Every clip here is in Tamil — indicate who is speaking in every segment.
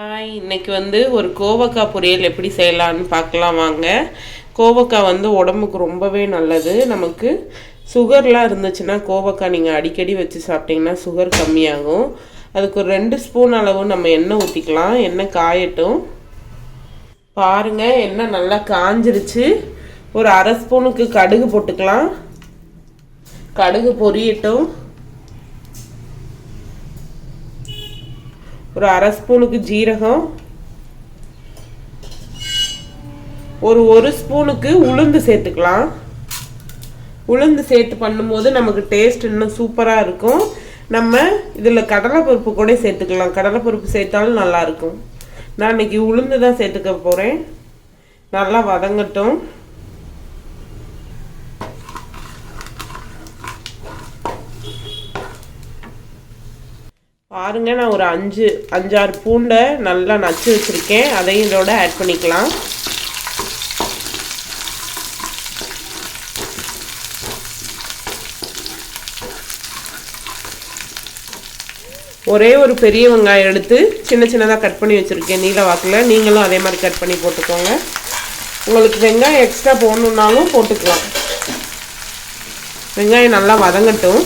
Speaker 1: ஹாய் இன்றைக்கி வந்து ஒரு கோவக்காய் பொரியல் எப்படி செய்யலான்னு பார்க்கலாம் வாங்க. கோவக்காய் வந்து உடம்புக்கு ரொம்பவே நல்லது. நமக்கு சுகர்லாம் இருந்துச்சுன்னா கோவக்காய் நீங்கள் அடிக்கடி வச்சு சாப்பிட்டீங்கன்னா சுகர் கம்மியாகும். அதுக்கு ஒரு ரெண்டு ஸ்பூன் அளவு நம்ம எண்ணெய் ஊற்றிக்கலாம் எண்ணெய் காயட்டும். பாருங்க எண்ணெய் நல்லா காஞ்சிருச்சு. ஒரு அரை ஸ்பூனுக்கு கடுகு போட்டுக்கலாம். கடுகு பொரியட்டும். ஒரு அரை ஸ்பூனுக்கு ஜீரகம் ஒரு ஒரு ஸ்பூனுக்கு உளுந்து சேர்த்துக்கலாம். உளுந்து சேர்த்து பண்ணும்போது நமக்கு டேஸ்ட் இன்னும் சூப்பராக இருக்கும். நம்ம இதில் கடலைப்பருப்பு கூட சேர்த்துக்கலாம். கடலைப்பருப்பு சேர்த்தாலும் நல்லாயிருக்கும் நான் இன்றைக்கி உளுந்து தான் சேர்த்துக்க போகிறேன் நல்லா வதங்கட்டும். பாருங்க நான் ஒரு அஞ்சு அஞ்சாறு பூண்டை நல்லா நச்சு வச்சுருக்கேன். அதையும் இதோட ஆட் பண்ணிக்கலாம். ஒரே ஒரு பெரிய வெங்காயம் எடுத்து சின்ன சின்னதாக கட் பண்ணி வச்சுருக்கேன் நீல வாக்கில். நீங்களும் அதே மாதிரி கட் பண்ணி போட்டுக்கோங்க. உங்களுக்கு வெங்காயம் எக்ஸ்ட்ரா போடணுன்னாலும் போட்டுக்கலாம். வெங்காயம் நல்லா வதங்கட்டும்.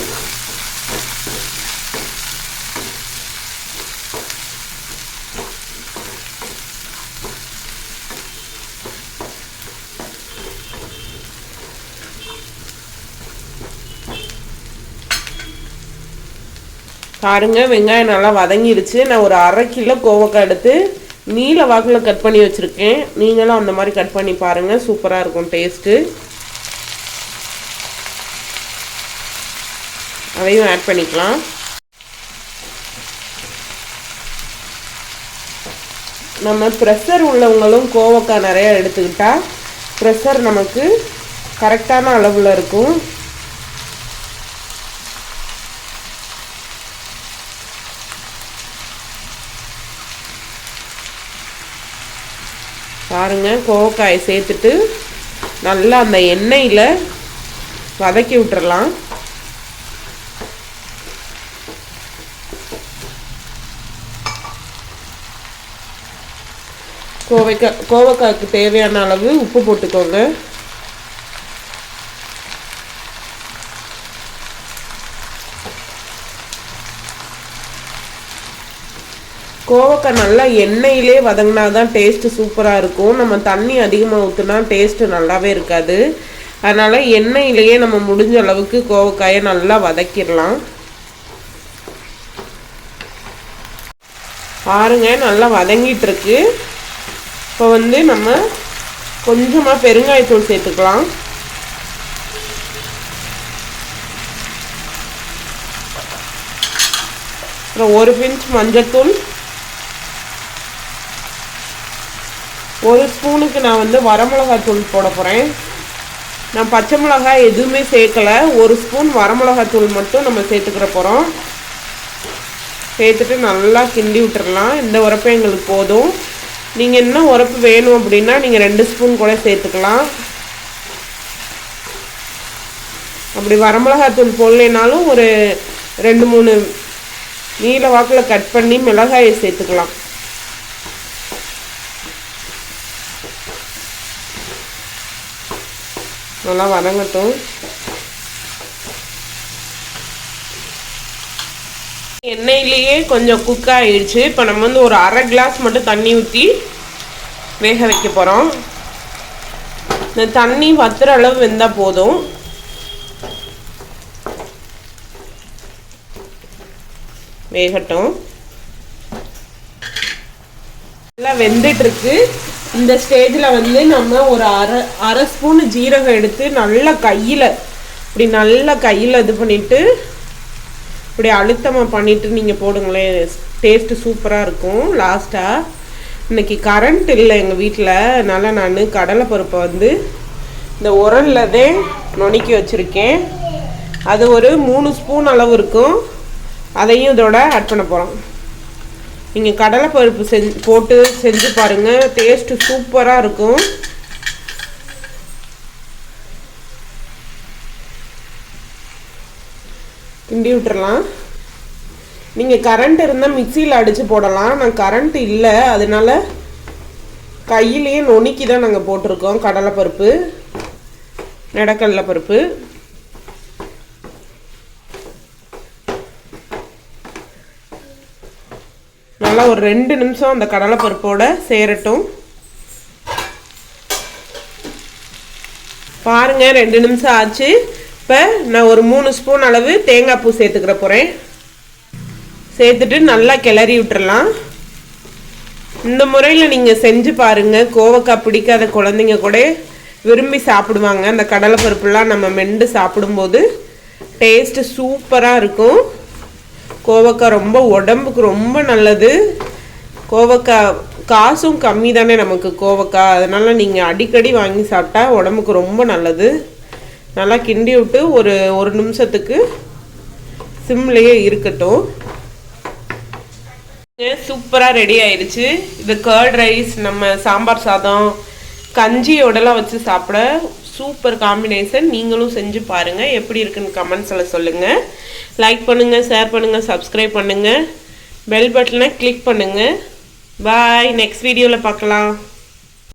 Speaker 1: பாருங்க வெங்காயம் நல்லா வதங்கிடுச்சு நான் ஒரு அரை கிலோ கோவக்காய் எடுத்து நீல வாக்கில் கட் பண்ணி வச்சுருக்கேன். நீங்களும் அந்த மாதிரி கட் பண்ணி பாருங்கள் சூப்பராக இருக்கும் டேஸ்ட்டு அதையும் ஆட் பண்ணிக்கலாம். நம்ம ப்ரெஷர் உள்ளவங்களும் கோவக்காய் நிறையா எடுத்துக்கிட்டால் ப்ரெஷர் நமக்கு கரெக்டான அளவில் இருக்கும். பாருங்கள் கோவக்காயை சேர்த்துட்டு நல்லா அந்த எண்ணெயில் வதக்கி விட்டுறலாம். கோவைக்காய் கோவக்காய்க்கு தேவையான அளவு உப்பு போட்டுக்கோங்க. கோவக்காய் நல்லா எண்ணெயிலே வதங்கினா தான் டேஸ்ட்டு சூப்பராக இருக்கும். நம்ம தண்ணி அதிகமாக ஊற்றுனா டேஸ்ட்டு நல்லாவே இருக்காது. அதனால் எண்ணெயிலேயே நம்ம முடிஞ்ச அளவுக்கு கோவக்காயை நல்லா வதக்கிடலாம். பாருங்க நல்லா வதங்கிட்டுருக்கு. இப்போ வந்து நம்ம கொஞ்சமாக பெருங்காயத்தூள் சேர்த்துக்கலாம். அப்புறம் ஒரு பிஞ்ச் மஞ்சத்தூள். ஒரு ஸ்பூனுக்கு நான் வந்து வரமிளகாய் தூள் போட போகிறேன் நான் பச்சை மிளகாய் எதுவுமே சேர்க்கலை. ஒரு ஸ்பூன் வரமிளகாய் தூள் மட்டும் நம்ம சேர்த்துக்கிற போகிறோம் சேர்த்துட்டு நல்லா கிண்டி விட்டுறலாம். இந்த உரப்பு எங்களுக்கு போதும். நீங்கள் என்ன உரப்பு வேணும் அப்படின்னா நீங்கள் ரெண்டு ஸ்பூன் கூட சேர்த்துக்கலாம். அப்படி வரமிளகாத்தூள் போடலைனாலும் ஒரு ரெண்டு மூணு நீல வாக்கில் கட் பண்ணி மிளகாயை சேர்த்துக்கலாம். நல்லா வதங்கட்டும் எண்ணெயிலேயே கொஞ்சம் குக் ஆகிடுச்சு இப்போ நம்ம வந்து ஒரு அரை கிளாஸ் மட்டும் தண்ணி ஊற்றி வேக வைக்க போகிறோம் இந்த தண்ணி வத்துற அளவு வெந்தால் போதும் வேகட்டும் நல்லா வெந்துட்டுருக்கு இந்த ஸ்டேஜில் வந்து நம்ம ஒரு அரை அரை ஸ்பூன் ஜீரகம் எடுத்து நல்லா கையில் இப்படி நல்லா கையில் இது பண்ணிவிட்டு இப்படி அழுத்தமாக பண்ணிவிட்டு நீங்கள் போடுங்களேன். டேஸ்ட்டு சூப்பராக இருக்கும். லாஸ்ட்டாக இன்னைக்கு கரண்ட் இல்லை எங்கள் வீட்டில் அதனால் நான் கடலை பருப்பை வந்து இந்த உரல்லதே நுணுக்கி வச்சுருக்கேன். அது ஒரு மூணு ஸ்பூன் அளவு இருக்கும். அதையும் இதோட ஆட் பண்ண போகிறோம் நீங்கள் கடலைப்பருப்பு செஞ்சு போட்டு செஞ்சு பாருங்கள் டேஸ்ட்டு சூப்பராக இருக்கும். கிண்டி விட்டுறலாம். நீங்கள் கரண்ட் இருந்தால் மிக்சியில் அடித்து போடலாம். நான் கரண்ட் இல்லை. அதனால கையிலேயே நொணுக்கி தான் நாங்கள் போட்டிருக்கோம். கடலைப்பருப்பு நடக்கடலை பருப்பு நல்லா ஒரு ரெண்டு நிமிஷம் அந்த கடலைப்பருப்போட சேரட்டும். பாருங்க ரெண்டு நிமிஷம் ஆச்சு. இப்போ நான் ஒரு மூணு ஸ்பூன் அளவு தேங்காய் பூ சேர்த்துக்கிற போகிறேன் சேர்த்துட்டு நல்லா கிளறி விட்டுறலாம். இந்த முறையில் நீங்கள் செஞ்சு பாருங்கள் கோவக்காய் பிடிக்காத குழந்தைங்க கூட விரும்பி சாப்பிடுவாங்க. அந்த கடலைப்பருப்புலாம் நம்ம மெண்டு சாப்பிடும்போது டேஸ்ட்டு சூப்பராக இருக்கும். கோவக்காய் ரொம்ப உடம்புக்கு ரொம்ப நல்லது. கோவக்காய் காசும் கம்மி தானே நமக்கு கோவக்காய். அதனால் நீங்கள் அடிக்கடி வாங்கி சாப்பிட்டா உடம்புக்கு ரொம்ப நல்லது. நல்லா கிண்டி விட்டு ஒரு ஒரு நிமிஷத்துக்கு சிம்லேயே இருக்கட்டும். சூப்பராக ரெடி ஆயிடுச்சு இது கர்ட் ரைஸ் நம்ம சாம்பார் சாதம் கஞ்சியோடலாம் வச்சு சாப்பிட சூப்பர் காம்பினேஷன் நீங்களும் செஞ்சு பாருங்கள் எப்படி இருக்குன்னு கமெண்ட்ஸில் சொல்லுங்கள் லைக் பண்ணுங்கள் ஷேர் பண்ணுங்கள் சப்ஸ்கிரைப் பண்ணுங்கள் பெல் பட்டனை கிளிக் பண்ணுங்கள் பாய் நெக்ஸ்ட் வீடியோவில் பார்க்கலாம்.